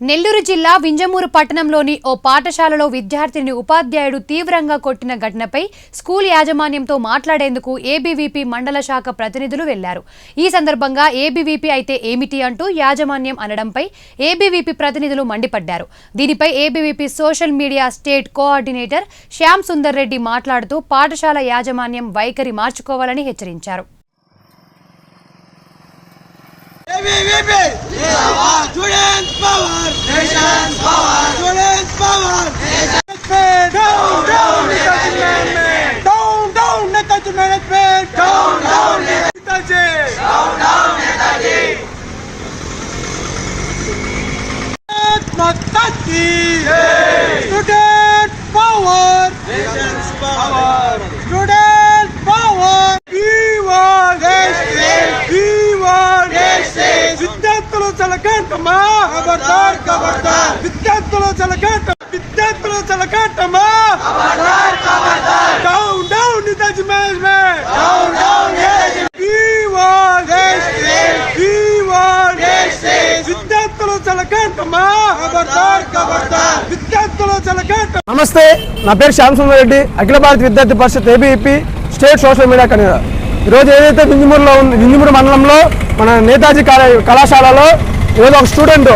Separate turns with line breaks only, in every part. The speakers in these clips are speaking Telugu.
నెల్లూరు జిల్లా వింజమూరు పట్టణంలోని ఓ పాఠశాలలో విద్యార్థిని ఉపాధ్యాయుడు తీవ్రంగా కొట్టిన ఘటనపై స్కూల్ యాజమాన్యంతో మాట్లాడేందుకు ఏబీవీపీ మండల శాఖ ప్రతినిధులు వెళ్ళారు. ఈ సందర్భంగా ఏబీవీపీ అయితే ఏమిటి అంటూ యాజమాన్యం అనడంపై ఏబీవీపీ ప్రతినిధులు మండిపడ్డారు. దీనిపై ABVP social media state coordinator Shyam Sundar Reddy మాట్లాడుతూ పాఠశాల యాజమాన్యం వైఖరి మార్చుకోవాలని హెచ్చరించారు.
Students power! Management! Down, down, Netaji! Down, down, Netaji! Netaji!
నమస్తే నా పేరు Shyam Sundar Reddy Akhila Bharata Vidyarthi Parishad ABVP state social media convener. ఈరోజు ఏదైతే వింజమూరులో ఉంది వింజమూరు మండలంలో మన నేతాజీ కళా- కళాశాలలో ఏదో ఒక స్టూడెంట్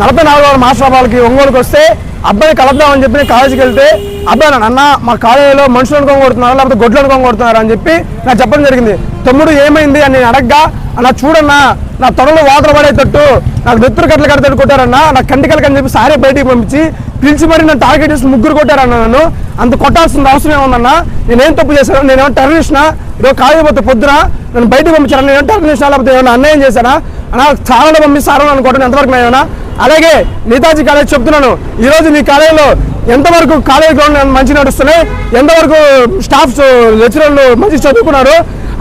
నలభై నాలుగవ మాస్టర్ వాళ్ళకి ఒంగోలుకి వస్తే అబ్బాయి కలుద్దామని చెప్పి కాలేజీకి వెళ్తే అబ్బాయి నన్ను అన్న మా కాలేజీలో మనుషులను కొనుగొడుతున్నారు లేకపోతే గొడ్లను కొనుగొడుతున్నారు అని చెప్పి నాకు చెప్పడం జరిగింది. తమ్ముడు ఏమైంది? అని నేను అడగ్గా అలా చూడన్నా నా తొడలో వాటర్ పడేటట్టు నాకు నెత్తురు కట్టలు కడతాడు కొట్టారన్నా నా కంటికలకని చెప్పి సారే బయటికి పంపించి పిలిచి మరి నన్ను టార్గెట్ చేసి ముగ్గురు కొట్టారన్న నన్ను. అంత కొట్టాల్సిన అవసరం ఏముందన్నా? నేనేం తప్పు చేశాను? నేనేమో టెర్రరిస్ట్నా ఈరోజు కాలేజీ పోతే పొద్దున? నన్ను బయటకు పంపించాను నేను టెర్రరిస్ట్నా లేకపోతే ఏమైనా అన్యాయం చేశానా? అలా చాలా పంపిస్తారు నన్ను కొట్టడం ఎంతవరకు నేను అలాగే నేతాజీ కాలేజ్ చెప్తున్నాను. ఈ రోజు నీ కాలేజీలో ఎంతవరకు కాలేజ్ గ్రౌండ్ మంచి నడుస్తున్నాయి? ఎంతవరకు స్టాఫ్స్ లెక్చరర్లు మంచి చదువుకున్నారు?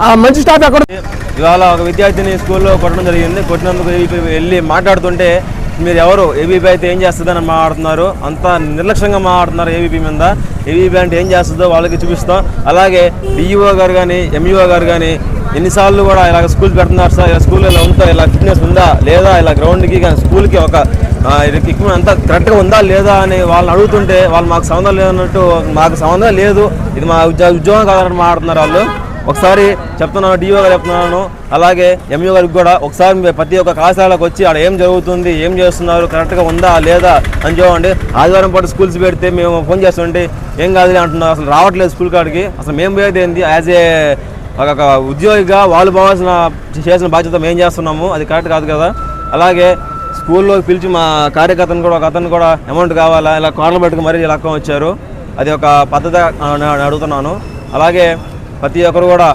ఆ మంచి స్టాఫ్ ఎక్కడ?
ఇవాళ ఒక విద్యార్థిని స్కూల్లో కొట్టడం జరిగింది. కొట్టినందుకు వెళ్ళి మాట్లాడుతుంటే మీరు ఎవరు? ఏబీపీ అయితే ఏం చేస్తుందని మాట్లాడుతున్నారు. అంత నిర్లక్ష్యంగా మాట్లాడుతున్నారు ఏబీపీ మీద. ఏబీపీ అంటే ఏం చేస్తుందో వాళ్ళకి చూపిస్తాం. అలాగే డిఈఓ గారు కానీ ఎంఈఓ గారు కానీ ఎన్నిసార్లు కూడా ఇలా స్కూల్ పెడుతున్నారు సార్. ఇలా స్కూల్లో ఇలా ఉందా ఇలా ఫిట్నెస్ ఉందా? లేదా? ఇలా గ్రౌండ్కి కానీ స్కూల్కి ఒక ఎక్విప్మెంట్ అంతా కరెక్ట్గా ఉందా? లేదా? అని వాళ్ళని అడుగుతుంటే వాళ్ళు మాకు సంబంధం లేదన్నట్టు మాకు సంబంధం లేదు. ఇది మా ఉద్యోగం కాదని మాట్లాడుతున్నారు వాళ్ళు. ఒకసారి చెప్తున్నాను డిఓ గారు చెప్తున్నాను. అలాగే ఎంఈఓ గారికి కూడా ఒకసారి ప్రతి ఒక్క కళాశాలకు వచ్చి ఆడ ఏం జరుగుతుంది ఏం చేస్తున్నారు కరెక్ట్గా ఉందా లేదా అని చూడండి. ఆదివారం పాటు స్కూల్స్ పెడితే మేము ఫోన్ చేస్తుంటే ఏం కాదులే అంటున్నారు. అసలు రావట్లేదు స్కూల్ కాడికి. అసలు మేము పోయేది ఏంది? యాజ్ ఏ ఒక ఉద్యోగిగా వాళ్ళు పోవాల్సిన చేసిన బాధ్యత మేము చేస్తున్నాము. అది కరెక్ట్ కాదు కదా. అలాగే స్కూల్లో పిలిచి మా కార్యకర్తను కూడా ఒక అతను కూడా అమౌంట్ కావాలా? ఇలా కార్లు పెట్టుకు మరీ లక్కం వచ్చారు. అది ఒక పద్ధతి అడుగుతున్నాను. అలాగే ప్రతి ఒక్కరు కూడా